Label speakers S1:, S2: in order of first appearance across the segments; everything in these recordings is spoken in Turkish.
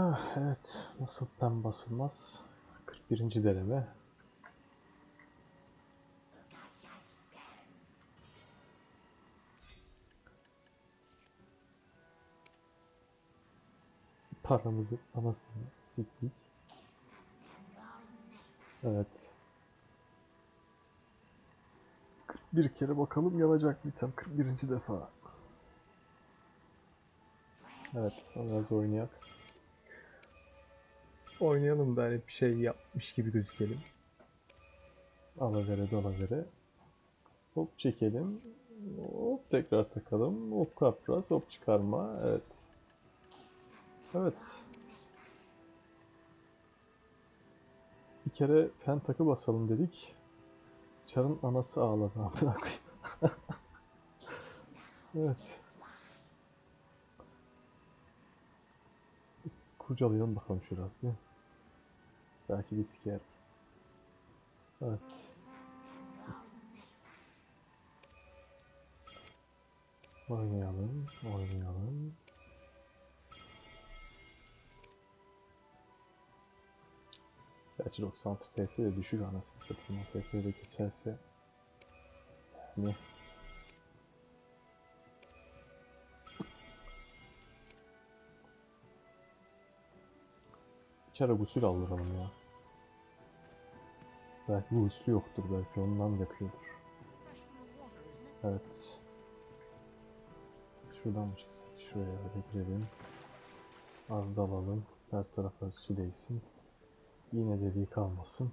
S1: Ah, evet. Nasıl pen basılmaz? 41. deneme. Paramızı anasını siktik. Evet. 41 kere bakalım yanacak mı item 41. defa. Evet, biraz oynayak.
S2: Oynayalım da hani bir şey yapmış gibi gözükelim.
S1: Alavere dalavere. Hop çekelim. Hop tekrar takalım. Hop kapraz. Hop çıkarma. Evet. Evet. Bir kere fen takı basalım dedik. Çarın anası ağladı. Evet. Kurcalayalım bakalım şurası bir siker. Evet. Oynayalım, oynayalım. Gerçi 96 PS de düşük anasını satayım. O PS de geçerse yani İçeri gusül aldıralım ya. Belki bu usulü yoktur. Belki ondan yakıyordur. Evet. Şuradan mı çıksak? Şuraya böyle girelim. Az da alalım. Her tarafa su değsin. Yine dediği kalmasın.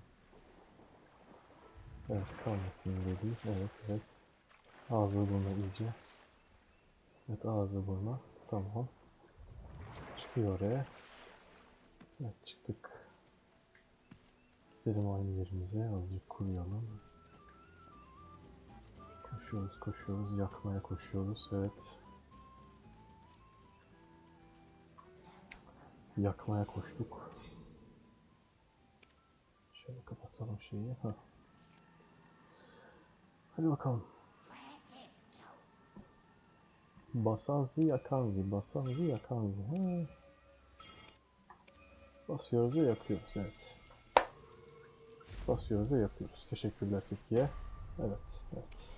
S1: Evet kalmasın dediği. Evet evet. Ağzı burnu iyice. Evet ağzı burnu. Tamam. Çıkıyor oraya. Evet çıktık. Gidelim aynı yerimize. Azıcık kuruyalım. Koşuyoruz koşuyoruz. Yakmaya koşuyoruz. Evet. Yakmaya koştuk. Şöyle kapatalım şeyi. Heh. Hadi bakalım. Basanzi yakanzi. Basanzi yakanzi. He. Basıyoruz ve yakıyoruz. Evet. Basıyoruz ve yakıyoruz. Teşekkürler Türkiye. Evet. Evet.